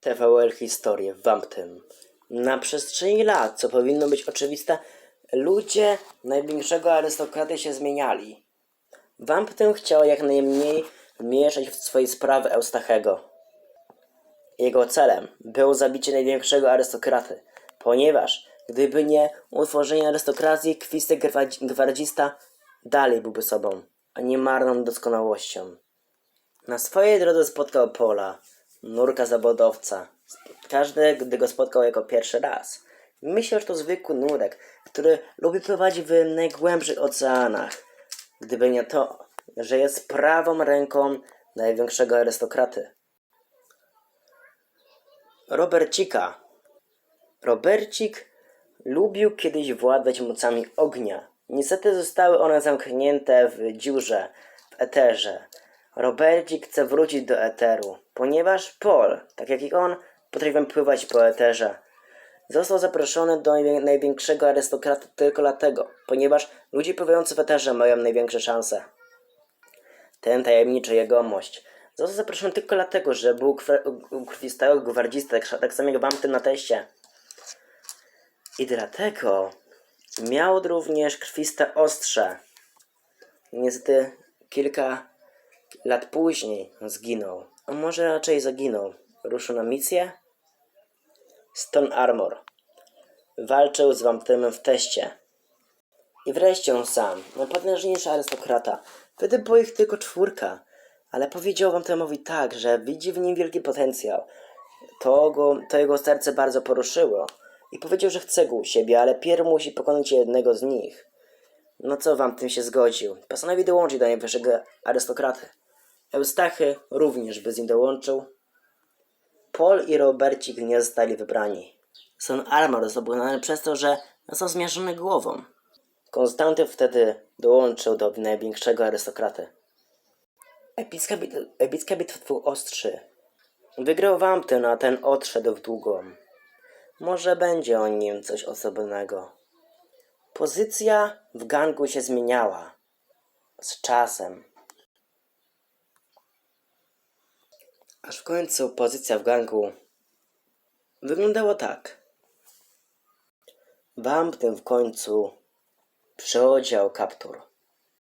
TVL Historię w Wamptym. Na przestrzeni lat, co powinno być oczywiste, ludzie największego arystokraty się zmieniali. Wamptym chciał jak najmniej mieszać w swoje sprawy Eustachego. Jego celem było zabicie największego arystokraty, ponieważ gdyby nie utworzenie arystokracji, kwistek gwa- gwardzista dalej byłby sobą, a nie marną doskonałością. Na swojej drodze spotkał Pola, nurka zawodowca. Każdy, gdy go spotkał jako pierwszy raz. Myślał, że to zwykły nurek, który lubi pływać w najgłębszych oceanach. Gdyby nie to, że jest prawą ręką największego arystokraty. Robercika. Robercik lubił kiedyś władać mocami ognia. Niestety zostały one zamknięte w dziurze, w eterze. Robercik chce wrócić do eteru, ponieważ Paul, tak jak i on, potrafią pływać po eterze. Został zaproszony do najwię- największego arystokraty tylko dlatego, ponieważ ludzie pływający w eterze mają największe szanse. Ten tajemniczy jegomość został zaproszony tylko dlatego, że był krwistego gwardzista, tak, tak samo jak Wampty na teście. I dlatego miał również krwiste ostrze. Niestety kilka lat później zginął, a może raczej zaginął. Ruszył na misję? Stone Armor. Walczył z Wamptymem w teście. I wreszcie on sam, najpotężniejszy arystokrata. Wtedy było ich tylko czwórka, ale powiedział Wamptymowi tak, że widzi w nim wielki potencjał. To, go, to jego serce bardzo poruszyło i powiedział, że chce go u siebie, ale pierw musi pokonać jednego z nich. No co wam tym się zgodził? Postanowił dołączyć do najwyższego arystokraty. Eustachy również by z nim dołączył. Paul i Robercik nie zostali wybrani. Son Armor został pokonany przez to, że został zmiażdżony głową. Konstanty wtedy dołączył do największego arystokraty. Epicka, bit epicka bitwa dwóch ostrzy. Wygrał Wampty, a ten odszedł w długą. Może będzie o nim coś osobnego. Pozycja w gangu się zmieniała. Z czasem. Aż w końcu pozycja w gangu wyglądała tak. Wamptem w końcu przeodział kaptur.